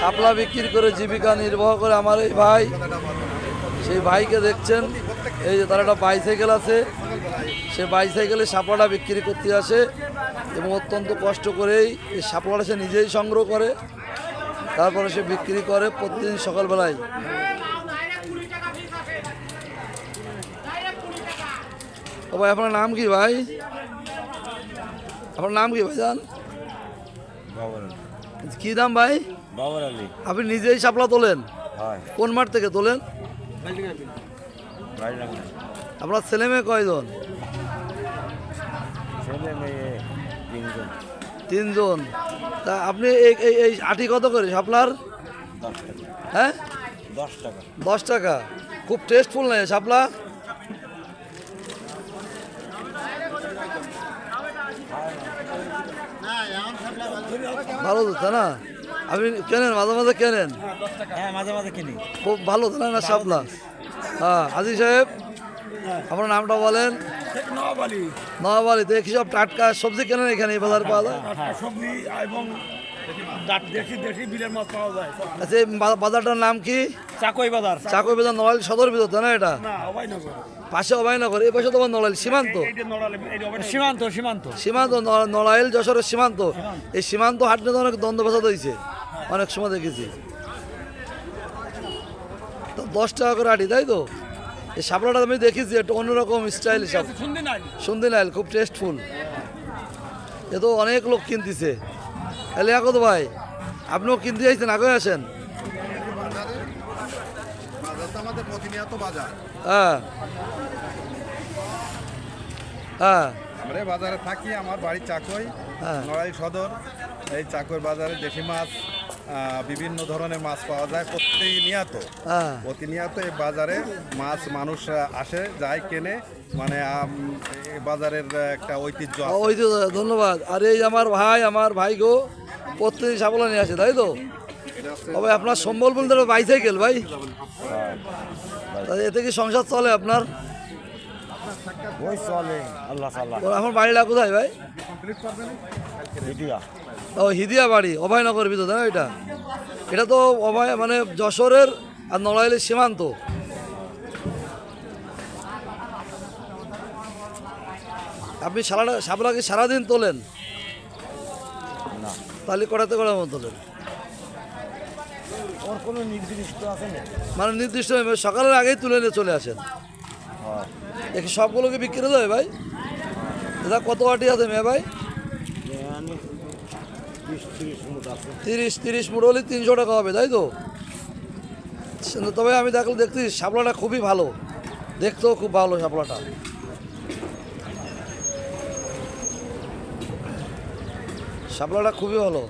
শাপলা বিক্রি করে জীবিকা নির্বাহ করে আমার এই ভাই। সেই ভাইকে দেখছেন, এই যে তার একটা বাইসাইকেল আছে। সে বাইসাইকেলে শাপলাটা বিক্রি করতে আসে এবং অত্যন্ত কষ্ট করেই এই শাপলাটা সে নিজেই সংগ্রহ করে। তারপরে সে বিক্রি করে প্রতিদিন সকালবেলায়। ও ভাই, আপনার নাম কি ভাই? আপনার নাম কি ভাই জান কি দাম ভাই? বাবর আলী। আপনি নিজেই শাপলা তোলেন? হয়। কোন মাঠ থেকে তোলেন? আপনার ছেলে মেয়ে কয়জন? তিনজন। তা আপনি এই এই আটি কত করে শাপলার? হ্যাঁ? দশ টাকা। দশ টাকা। খুব টেস্টফুল নেই শাপলা? ভালো তো তাই না? আপনি কেনেন? মাঝে মাঝে কেনেন? হ্যাঁ মাঝে মাঝে কিনি। খুব ভালো তো না? শাপলা। হ্যাঁ হাজি সাহেব আপনার নামটা বলেন। তো কি সব টাটকা সবজি কেনেন এখানে এই বাজার পাওয়া যায়? সবজি এবং দেশি দেশি বিলের মাছ পাওয়া যায়। আচ্ছা বাজারটার নাম কি? চাকই বাজার। চাকরি বাজার নড়াইল সদর ভিতর তাই না এটা? না অভয়নগর। পাশে অভয়নগর এই পাশে তোমার নড়াইল সীমান্ত। সীমান্ত সীমান্ত। সীমান্ত নড়াইল যশোরের সীমান্ত। এই সীমান্ত হাট তো অনেক দ্বন্দ্ব ফেসাদ হয়েছে। অনেক সময় দেখেছি। তো দশ টাকা করে আটি তাই তো? এই সাপড়াটা আমি দেখেছি একটু অন্যরকম স্টাইল সব শুনতে নাই নাইল। খুব টেস্টফুল এ তো অনেক লোক কিনতেছে। তাহলে কত ভাই আপনিও কিনতে যাইছেন আগে আসেন। আমাদের প্রতিনিয়ত বাজার। হ্যাঁ। হ্যাঁ। আমরা বাজারে থাকি আমার বাড়ি চাকই হ্যাঁ। নড়াইল সদর। এই চাকই বাজারে দেশি মাছ বিভিন্ন ধরনের মাছ পাওয়া যায় প্রতিনিয়ত। হ্যাঁ। প্রতিনিয়ত এই বাজারে মাছ মানুষ আসে যায় কেনে। মানে এই বাজারের একটা ঐতিহ্য আছে। তো ধন্যবাদ। আর এই আমার ভাই আমার ভাই গো প্রত্যেক সাবলা নিয়ে আসে তাই তো? তবে আপনার সম্বলপুর ধরে বাইসাইকেল ভাই। এতে কি সংসার চলে আপনার? আমার বাড়িটা কোথায় ভাই? ও হিদিয়া বাড়ি অভয়নগর ভিতর তাই এটা? এটা তো অভয় মানে যশোরের আর নড়াইলের সীমান্ত। আপনি সারাটা সাবলাকে সারাদিন তোলেন? না। তাহলে কটাতে কটার মতো তোলেন? ওর কোনো নির্দিষ্ট আছে না? মানে নির্দিষ্ট সকালের আগেই তুলে নিয়ে চলে আসেন। দেখি সবগুলোকে বিক্রি দেবে ভাই? দাদা কত আটি আছে মেয়ে ভাই? তিরিশ তিরিশ মুঠ হলে তিনশো টাকা হবে তাই তো? তবে আমি দেখলে দেখছি শাপলাটা খুবই ভালো। দেখতেও খুব ভালো শাপলাটা। শাপলাটা খুবই ভালো।